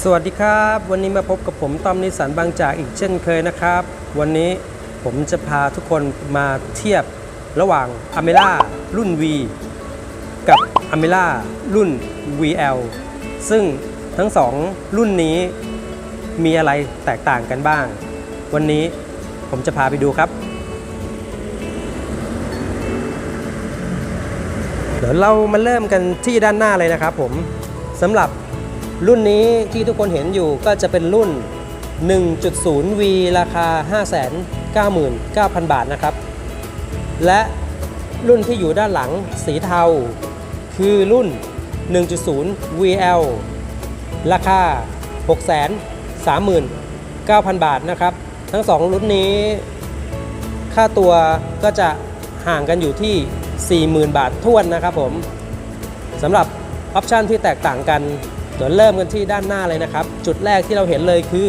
สวัสดีครับ วันนี้มาพบกับผมต้อมนิสันบางจากอีกเช่นเคยนะครับ วันนี้ผมจะพาทุกคนมาเทียบระหว่าง a m e l a รุ่น V กับ a m e l a รุ่น VL ซึ่งทั้งสองรุ่นนี้มีอะไรแตกต่างกันบ้าง วันนี้ผมจะพาไปดูครับ เดี๋ยวเรามาเริ่มกันที่ด้านหน้าเลยนะครับผมสำหรับ รุ่นนี้ที่ทุกคนเห็นอยู่ก็จะเป็นรุ่น 1.0V ราคา 599,000 บาทนะครับ และรุ่นที่อยู่ด้านหลังสีเทา คือรุ่น 1.0 VL ราคา 639,000 บาทนะครับ ทั้งสองรุ่นนี้ ค่าตัวก็จะห่างกันอยู่ที่ 40,000 บาทท้วนนะครับผมสำหรับออปชันที่แตกต่างกัน ดี๋ยวเริ่มกันที่ด้านหน้าเลยนะครับ จุดแรกที่เราเห็นเลยคือ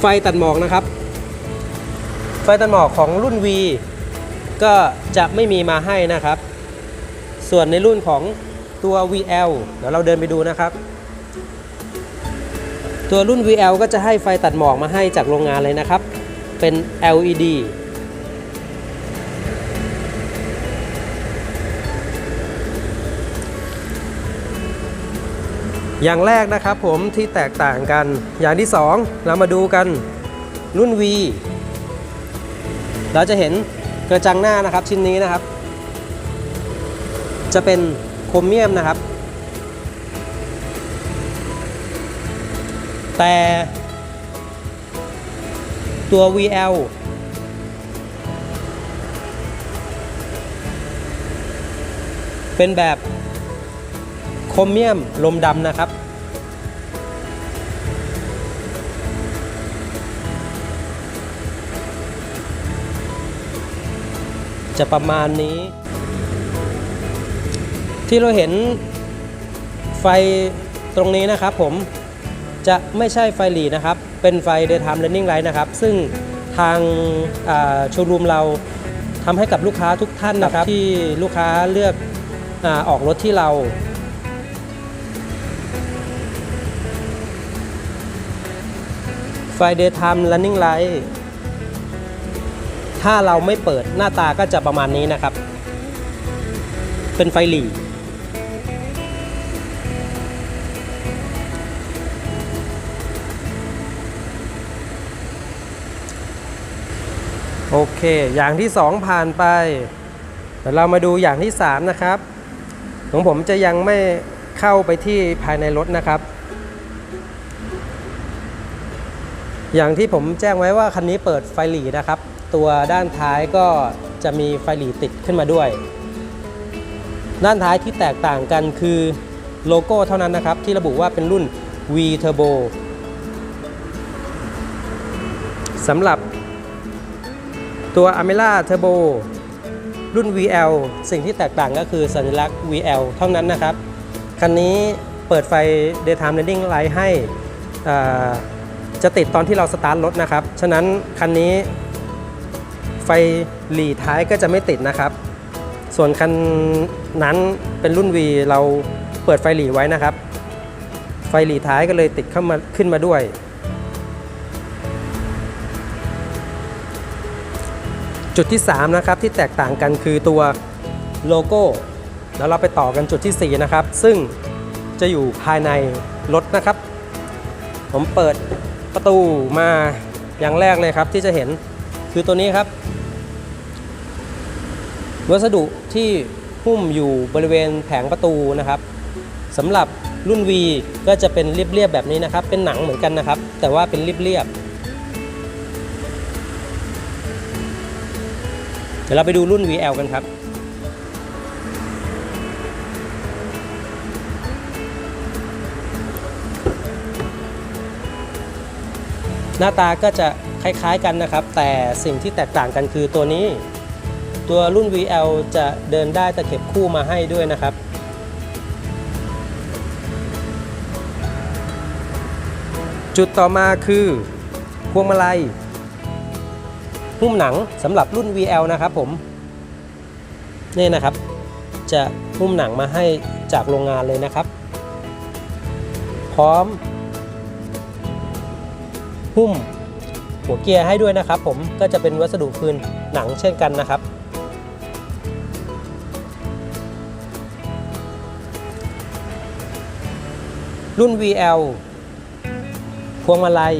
ไฟตัดหมอกนะครับ ไฟตัดหมอกของรุ่น V ก็จะไม่มีมาให้นะครับ ส่วนในรุ่นของตัว VL เดี๋ยวเราเดินไปดูนะครับ ตัวรุ่น VL ก็จะให้ไฟตัดหมอกมาให้จากโรงงานเลยนะครับ เป็น LED อย่างแรกนะครับผมที่แตกต่างกัน อย่างที่ 2 เรามาดูกันรุ่น V เราจะเห็นกระจังหน้านะครับชิ้นนี้นะครับ จะเป็นโครเมียมนะครับ แต่ตัว VL เป็นแบบ โครเมียมลมดำนะครับ จะประมาณนี้ ที่เราเห็นไฟตรงนี้นะครับผมจะไม่ใช่ไฟหลีนะครับ เป็นไฟ daytime running light นะครับ ซึ่งทางโชว์รูมเราทำให้กับลูกค้าทุกท่านนะครับ ที่ลูกค้าเลือกอออกรถที่เรา ไฟ daytime running light ถ้าเราไม่เปิดหน้าตาก็จะประมาณนี้นะครับ เป็นไฟหลีโอเค อย่างที่ 2 ผ่านไป เดี๋ยวเรามาดูอย่างที่ 3 นะครับ ของผมจะยังไม่เข้าไปที่ภายในรถนะครับ อย่างที่ผมแจ้งไว้ว่าคันนี้เปิดไฟหลีนะครับ ตัวด้านท้ายก็จะมีไฟหลีติดขึ้นมาด้วย ด้านท้ายที่แตกต่างกันคือโลโก้เท่านั้นนะครับ ที่ระบุว่าเป็นรุ่น V Turbo สำหรับตัว a m e l a Turbo รุ่น VL สิ่งที่แตกต่างก็คือสัญลักษณ์ VL เท่านั้นนะครับ คันนี้เปิดไฟ Daytime Running Light ให้อ่า จะติดตอนที่เราสตาร์ทรถนะครับ ฉะนั้นคันนี้ไฟหลีท้ายก็จะไม่ติดนะครับ ส่วนคันนั้นเป็นรุ่น V เราเปิดไฟหลีไว้นะครับ ไฟหลีท้ายก็เลยติดเข้ามาขึ้นมาด้วย จุดที่ 3 นะครับที่แตกต่างกันคือตัวโลโก้ แล้วเราไปต่อกันจุดที่ 4 นะครับ ซึ่งจะอยู่ภายในรถนะครับ ผมเปิด ประตูมาอย่างแรกเลยครับที่จะเห็นคือตัวนี้ครับ วัสดุที่หุ้มอยู่บริเวณแผงประตูนะครับสำหรับรุ่น V ก็จะเป็นเรียบๆแบบนี้นะครับ เป็นหนังเหมือนกันนะครับ แต่ว่าเป็นเรียบๆเดี๋ยวเราไปดูรุ่น VL กันครับ หน้าตาก็จะคล้ายๆกันนะครับ แต่สิ่งที่แตกต่างกันคือตัวนี้ ตัวรุ่น VL จะเดินได้ตะเข็บคู่มาให้ด้วยนะครับ จุดต่อมาคือพวงมาลัยหุ้มหนังสำหรับรุ่น VL นะครับผม นี่นะครับ จะหุ้มหนังมาให้จากโรงงานเลยนะครับพพร้อม หุ้มหัวเกียร์ให้ด้วยนะครับ ผมก็จะเป็นวัสดุคืนหนังเช่นกันนะครับ รุ่น VL พวงมาลัย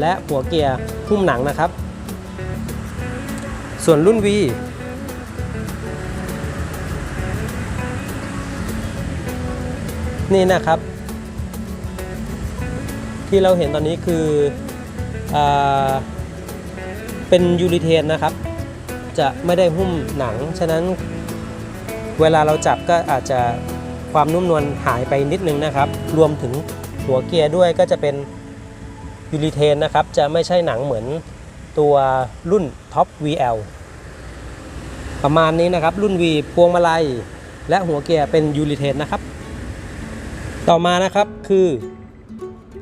และหัวเกียร์หุ้มหนังนะครับ ส่วนรุ่น V นี่นะครับ ที่เราเห็นตอนนี้คือ เป็นยูริเทนนะครับ จะไม่ได้หุ้มหนัง ฉะนั้นเวลาเราจับก็อาจจะความนุ่มนวลหายไปนิดนึงนะครับ รวมถึงหัวเกียร์ด้วยก็จะเป็นยูริเทนนะครับ จะไม่ใช่หนังเหมือนตัวรุ่นท็อป VL ประมาณนี้นะครับ รุ่น V พวงมาลัย และหัวเกียร์เป็นยูริเทนนะครับ ต่อมานะครับคือ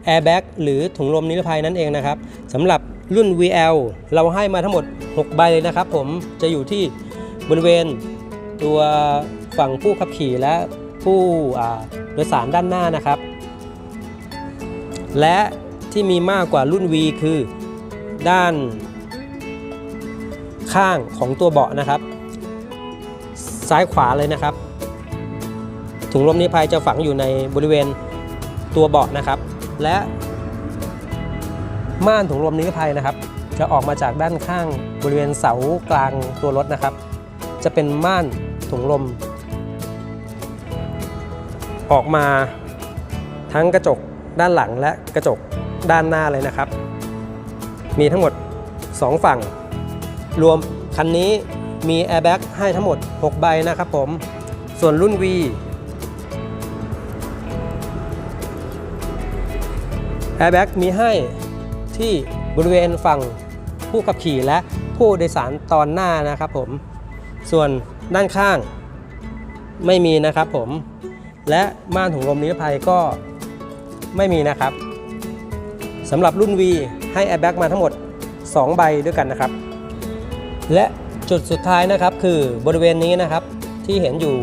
Airbag หรือถุงลมนิรภัยนั่นเองนะครับสำหรับรุ่น VL เราให้มาทั้งหมด 6 ใบเลยนะครับผมจะอยู่ที่บริเวณตัวฝั่งผู้ขับขี่และผู้โดยสารด้านหน้านะครับ และที่มีมากกว่ารุ่น V คือด้านข้างของตัวเบาะนะครับ ซ้ายขวาเลยนะครับ ถุงลมนิรภัยจะฝังอยู่ในบริเวณตัวเบาะนะครับ และม่านถุงลมนิรภัยนะครับ จะออกมาจากด้านข้างบริเวณเสากลางตัวรถนะครับ จะเป็นม่านถุงลม ออกมาทั้งกระจกด้านหลังและกระจกด้านหน้าเลยนะครับ มีทั้งหมด 2 ฝั่ง รวมคันนี้มีแอร์แบ็กให้ทั้งหมด 6 ใบนะครับผม ส่วนรุ่น V Airbag มีให้ที่บริเวณฝั่งผู้ขับขี่และผู้โดยสารตอนหน้านะครับผม ส่วนด้านข้างไม่มีนะครับผม และม่านถุงลมนิรภัยก็ไม่มีนะครับสำหรับรุ่น V ให้ Airbag มาทั้งหมด 2 ใบด้วยกันนะครับ และจุดสุดท้ายนะครับคือบริเวณนี้นะครับที่เห็นอยู่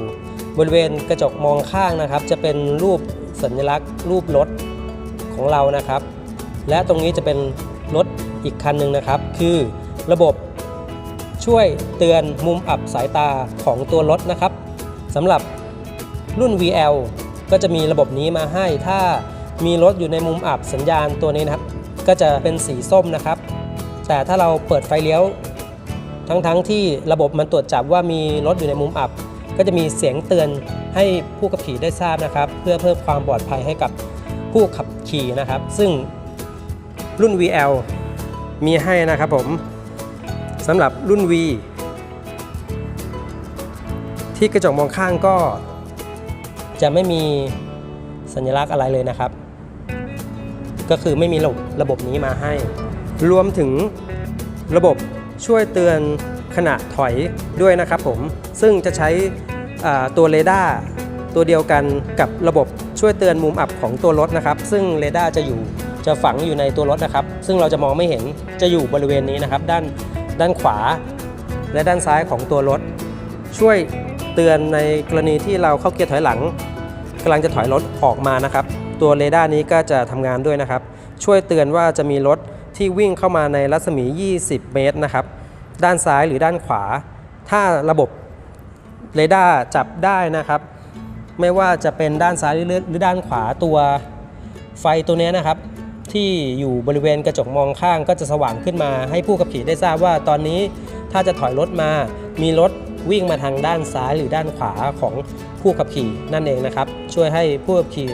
บริเวณกระจกมองข้างนะครับ จะเป็นรูปสัญลักษณ์รูปรถ ของเรานะครับ และตรงนี้จะเป็นรถอีกคันหนึ่งนะครับ คือระบบช่วยเตือนมุมอับสายตาของตัวรถนะครับสำหรับรุ่น VL ก็จะมีระบบนี้มาให้ ถ้ามีรถอยู่ในมุมอับสัญญาณตัวนี้นะครับ ก็จะเป็นสีส้มนะครับ แต่ถ้าเราเปิดไฟเลี้ยว ทั้งๆทที่ระบบมันตรวจจับว่ามีรถอยู่ในมุมอับ ก็จะมีเสียงเตือนให้ผู้ขับขี่ได้ทราบนะครับ เพื่อเพิ่มความปลอดภัยให้กับ ผู้ขับขี่นะครับ ซึ่งรุ่น VL มีให้นะครับผมสำหรับรุ่น V ที่กระจกมองข้างก็ จะไม่มีสัญลักษณ์อะไรเลยนะครับ ก็คือไม่มีระบบระบบนี้มาให้ รวมถึงระบบช่วยเตือนขณะถอยด้วยนะครับผม ซึ่งจะใช้ตัวเรดาร์ตัวเดียวกันกับระบบ ช่วยเตือนมุมอับของตัวรถนะครับ ซึ่งเรดาร์จะอยู่จะฝังอยู่ในตัวรถนะครับ ซึ่งเราจะมองไม่เห็นจะอยู่บริเวณนี้นะครับ ด้านด้านขวา และด้านซ้ายของตัวรถ ช่วยเตือนในกรณีที่เราเข้าเกียร์ถอยหลังกำลังจะถอยรถออกมานะครับ ตัวเรดาร์นี้ก็จะทำงานด้วยนะครับ ช่วยเตือนว่าจะมีรถที่วิ่งเข้ามาในรัศมี 20 เมตรนะครับ ด้านซ้ายหรือด้านขวา ถ้าระบบเรดาร์จับได้นะครับ ไม่ว่าจะเป็นด้านซ้ายหรือด้านขวาตัวไฟตัวนี้นะครับ ที่อยู่บริเวณกระจกมองข้างก็จะสว่างขึ้นมา ให้ผู้ขับขี่ได้ทราบว่าตอนนี้ถ้าจะถอยรถมา มีรถวิ่งมาทางด้านซ้ายหรือด้านขวาของผู้ขับขี่นั่นเองนะครับ ช่วยให้ผู้ขับขี่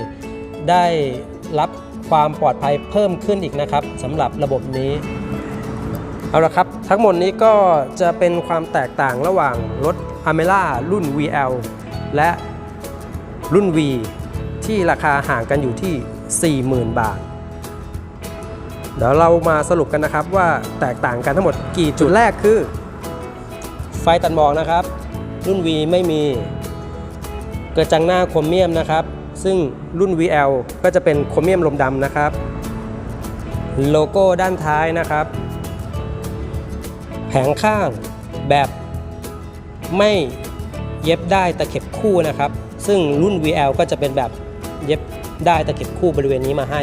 ได้รับความปลอดภัยเพิ่มขึ้นอีกนะครับสำหรับระบบนี้เอาละครับ ทั้งหมดนี้ก็จะเป็นความแตกต่างระหว่างรถ a m e l a รุ่น VL และ รุ่น V ที่ราคาห่างกันอยู่ที่ 40,000 บาท เดี๋ยวเรามาสรุปกันนะครับว่าแตกต่างกันทั้งหมดกี่จุดแรกคือ ไฟตัดหมอกนะครับ รุ่น V ไม่มีกระจังหน้าโครเมียมนะครับ ซึ่งรุ่น VL ก็จะเป็นโครเมียมลมดำนะครับ โลโก้ด้านท้ายนะครับ แผงข้างแบบไม่เย็บได้ตะเข็บคู่นะครับ ซึ่งรุ่น VL ก็จะเป็นแบบเย็บได้ตะเข็บคู่บริเวณนี้มาให้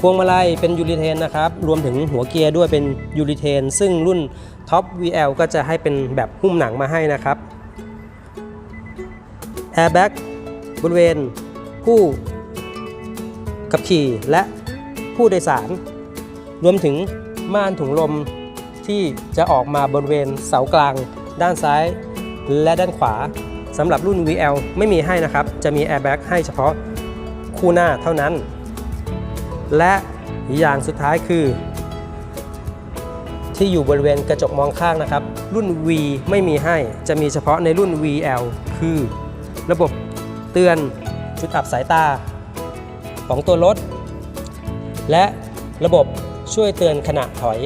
พวงมาลัยเป็นยูริเทนนะครับ รวมถึงหัวเกียร์ด้วยเป็นยูริเทน ซึ่งรุ่นท็อป VL ก็จะให้เป็นแบบหุ้มหนังมาให้นะครับแอร์แบ็กบริเวณผู้ขับขี่และผู้โดยสาร รวมถึงม่านถุงลมที่จะออกมาบริเวณเสากลาง ด้านซ้ายและด้านขวา สำหรับรุ่น VL ไม่มีให้นะครับ จะมีแอร์แบ็กให้เฉพาะคู่หน้าเท่านั้น และอย่างสุดท้ายคือ ที่อยู่บริเวณกระจกมองข้างนะครับ รุ่น V ไม่มีให้ จะมีเฉพาะในรุ่น VL คือ ระบบเตือนจุดอับสายตา ของตัวรถ และระบบช่วยเตือนขณะถอย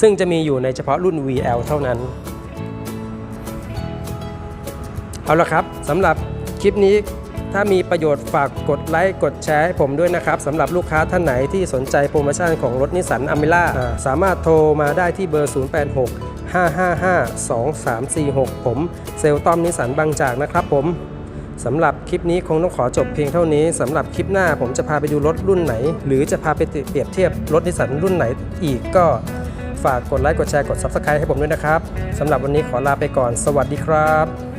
ซึ่งจะมีอยู่ในเฉพาะรุ่น VL เท่านั้น เอาละครับสำหรับคลิปนี้ถ้ามีประโยชน์ฝากกดไลค์กดแชร์ให้ผมด้วยนะครับสำหรับลูกค้าท่านไหนที่สนใจโปรโมชั่นของรถนิสสันอ m ม r ่าสามารถโทรมาได้ที่เบอร์ 086 555 2346 ผมเซลล์ต้อมนิสันบางจากนะครับผมสำหรับคลิปนี้คงต้องขอจบเพียงเท่านี้สำหรับคลิปหน้าผมจะพาไปดูรถรุ่นไหน หรือจะพาไปเปรียบเทียบรถนิสสันรุ่นไหนอีกก็ฝากกดไลค์กดแชร์กด Subscribe ให้ผมด้วยนะครับสำหรับวันนี้ขอลาไปก่อน สวัสดีครับ